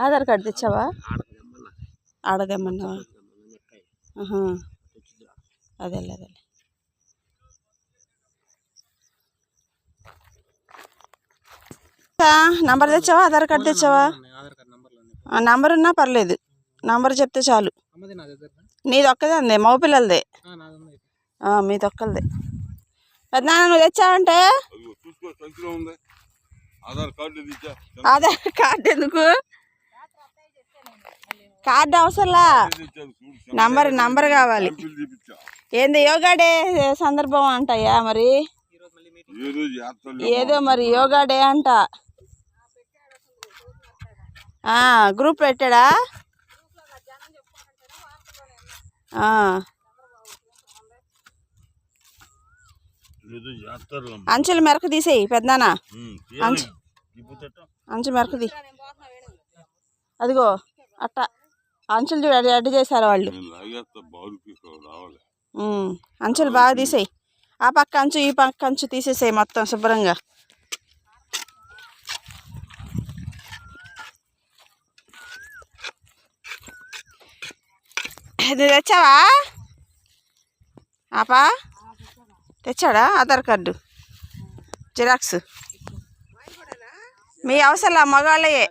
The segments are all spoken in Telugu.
ఆధార్ కార్డు తెచ్చావా? ఆడదేమన్నావా ఆహా. అదేలే అదేలే. నంబర్ తెచ్చావా? ఆధార్ కార్డు తెచ్చావా? నంబర్ ఉన్నా పర్లేదు. నంబర్ చెప్తే చాలు. నీది ఒక్కదే ఉంది మగ పిల్లలదే. నాది ఉంది ఆ, మీది ఒక్కరిదే పెద్దనాన్న నువ్వు తెచ్చావంటే? ఆధార్ కార్డు ఎందుకు? కార్డు అవసరంలా? నంబర్ నంబర్ కావాలి. ఏంది యోగా డే సందర్భం అంటయ్యా మరి? ఏదో మరి యోగా డే అంట. గ్రూప్ పెట్టాడా? ఆ, మెరకు తీసేయి పెద్దనా? అంచు తిప్పుతట అంచు మెరకది అదిగో అట్ట. అంచులు చూడు అడ్డు చేశారు వాళ్ళు. అంచులు బాగా తీసేయి. ఆ పక్క అంచు ఈ పక్క అంచు తీసేసేయి మొత్తం శుభ్రంగా. తెచ్చావా? ఆపా. తెచ్చాడా? ఆధార్ కార్డు. జిరాక్స్. మీ అవసరం మగాళ్ళయే.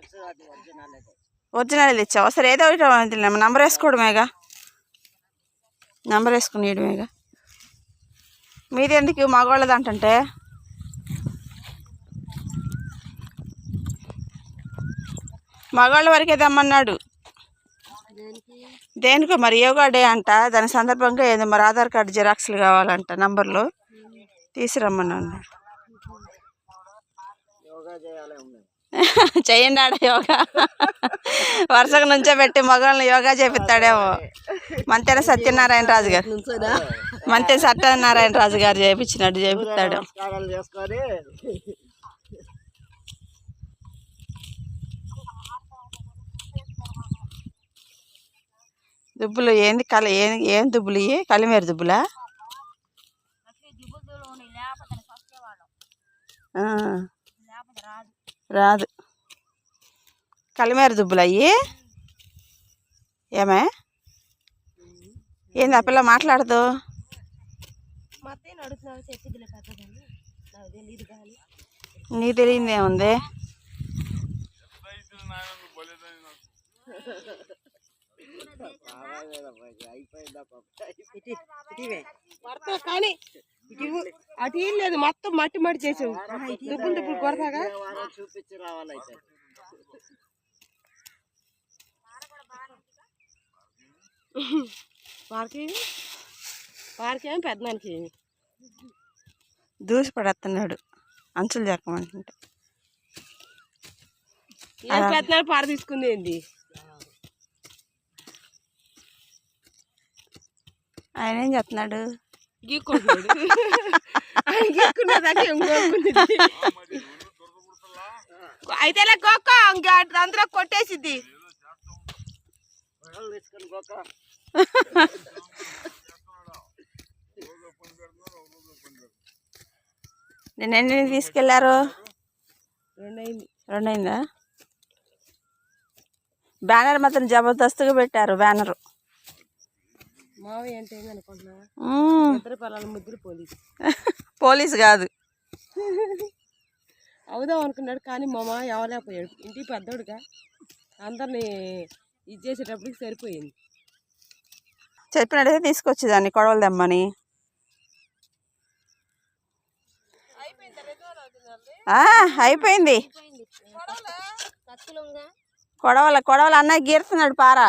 ఒరిజినల్ తెచ్చావా? సరే ఏదో ఒకటి నంబర్ వేసుకోవడమేగా? నంబర్ వేసుకునేయడమేగా? మీది ఎందుకు మగవాళ్ళది అంటుంటే? మగవాళ్ళ వరకే తెమ్మన్నాడు. దేనికో మరి యోగా డే అంట. దాని సందర్భంగా ఏదో మరి ఆధార్ కార్డు జిరాక్స్లు కావాలంట నంబర్లు. తీసురమ్మన్నాడు చెయ్యండి ఆడ యోగా? వరుసగా నుంచో పెట్టి మగవాళ్ళని యోగా చేపిస్తాడేమో. మంతెన సత్యనారాయణ రాజు గారు. మంతెన సత్యనారాయణ రాజు గారు చేపించినట్టు చేపిస్తాడు. దుబ్బులు ఏంది కల ఏం ఏం దుబ్బులు ఇవి కలిమేరు దుబ్బులా? ఆ. రాదు. కలిమేరు దుబ్బులు అయ్యి? ఏమే? ఏంది ఆ పిల్ల మాట్లాడదు? నీకు తెలియదు ఏముంది కొడతా కానీ ఇవ్వు. అటు ఏం లేదు మొత్తం మట్టి మట్టి చేసావు. దుబ్బులు దుబ్బులు కొడతాగా. చూపించి రావాలైతే పార్కి పార్కేమో పెద్దనానికి దూసి పడేస్తున్నాడు అంచులు చెక్కమంటుంటే ఏం పెద్దనాడు పార తీసుకుంది ఏంది? ఆయన ఏం చెప్తున్నాడు గీక్కుంటున్నాడు. ఆయన అయితే గోక్క ఇంకా అందులో కొట్టేసిద్ది. నేను ఎన్ని తీసుకెళ్ళారు? రెండైంది రెండైందా బ్యానర్ మాత్రం జబర్దస్త్గా పెట్టారు బ్యానరు. మావయ్య అంటే ఏందనుకుంటున్నా పోలీసు. పోలీస్ కాదు. అవుదాం అనుకున్నాడు కానీ మా మామ ఎవలేకపోయాడు ఇంటికి పెద్దోడుగా అందరినీ ఇది చేసేటప్పటికి సరిపోయింది. చెప్పినట్టయితే తీసుకొచ్చేదాన్ని కొడవలు తెమ్మని. అయిపోయింది కొడవల? కొడవల అన్నయ్య గీరుతున్నాడు పారా.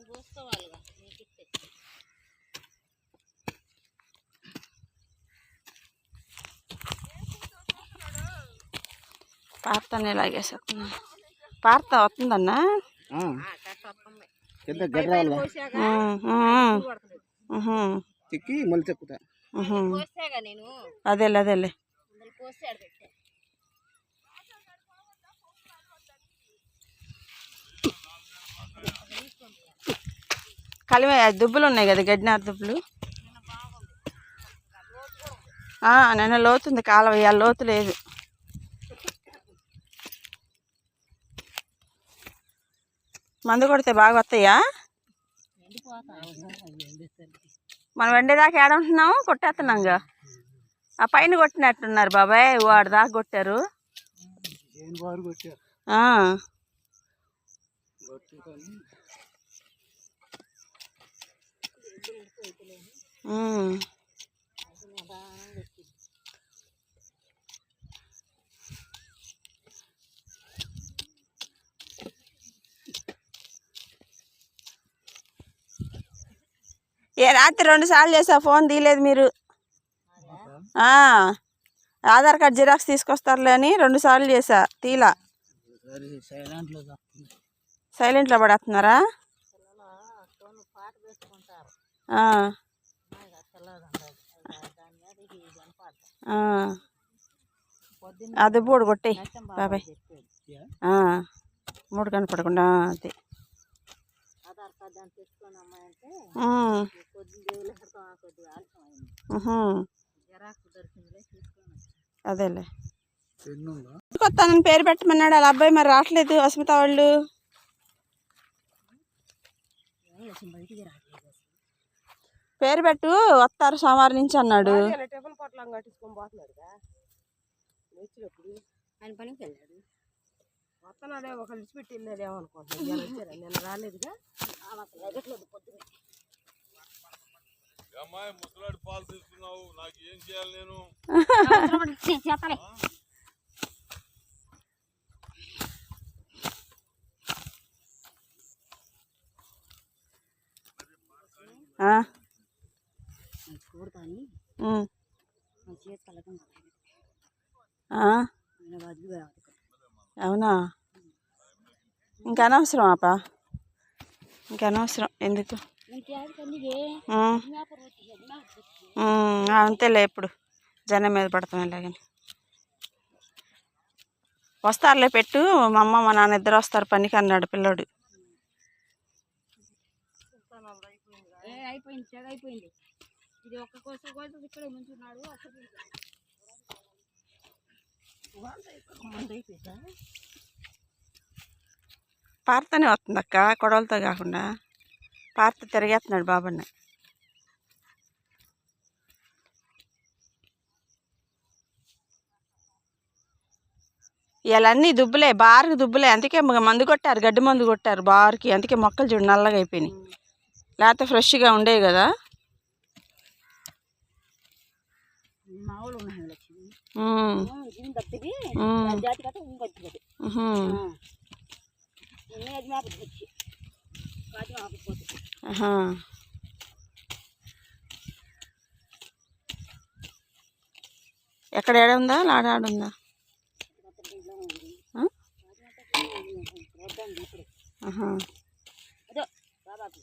నేను చూసుకోవాలిగా నీకు ఇస్తే. పార్తనే లాగేసేస్తున్నా. పార్త వస్తుందన్నా? గడ్రాలు మళ్ళీ చెక్కుతా. అదేలే అదేలే మరి కోసి ఆడ పెట్టా కలిమే దుబ్బులు ఉన్నాయి కదా గడ్డినారు దుబ్బులు? నిన్న లోతుంది కాలువ ఇవాళ లోతు లేదు. మందు కొడితే బాగా వస్తాయా? మనం వెండేదాకా ఏడంటున్నాము కొట్టేస్తున్నాంగా ఆ పైన కొట్టినట్టున్నారు బాబాయ్ వాడు దాకా కొట్టారు. కొట్టారు ఆ, ఉమ్. ఏ రాత్రి రెండు సార్లు చేసా ఫోన్ తీయలేదు మీరు. ఆధార్ కార్డ్ జిరాక్స్ తీసుకొస్తారులే అని రెండు సార్లు చేసా తీలా సైలెంట్లో సైలెంట్లో పడేస్తున్నారా ఆ. ఆ. అది మూడు కొట్టే. బాబాయ్. ఆ. మూడు కనపడకుండా అది అదేలే. కొత్తానని పేరు పెట్టమన్నాడు వాళ్ళ అబ్బాయి మరి రావట్లేదు అస్మిత వాళ్ళు. బయటికి రావట్లేదు. పేరు పెట్టు వస్తారు సోమవారం నుంచి అన్నాడు. ఆయన పనికి వెళ్ళాడు. వస్తున్నాడే ఒక వెళ్ళాడేమో అనుకుంటున్నాను. వచ్చారా? నిన్న రాలేదుగా? అమ్మాయి ముసలాడి పాలు తీసుకున్నావు నాకు ఏం చేయాలి నేను? చేతలే ఆ. అవునా? ఇంకా అనవసరం ఆప ఇంకా అనవసరం. ఎందుకు? అంతేలే ఇప్పుడు. జనం మీద పడతాం కానీ వస్తారులే పెట్టు. మా అమ్మ మా నాన్న ఇద్దరు వస్తారు పనికి అన్నాడు పిల్లోడు. అయిపోయింది. ఇది ఒక్క కోసం కోసం ఇక్కడ నుంచున్నాడు అసలు పార్తనే వస్తుంది అక్క కొడవలతో కాకుండా. పార్త తిరిగేస్తున్నాడు బాబన్న ఇవన్నీ దుబ్బులే బార్కి దుబ్బులే. అందుకే మందు కొట్టారు గడ్డి మందు కొట్టారు బార్కి. అందుకే మొక్కలు చూడు నల్లగా అయిపోయినాయి. లేకపోతే ఫ్రెష్గా ఉండేవి కదా. ఎక్కడ ఏడ ఉందా? లాడ ఆడుందా ఆ? ఆహా. అదో బాబాకు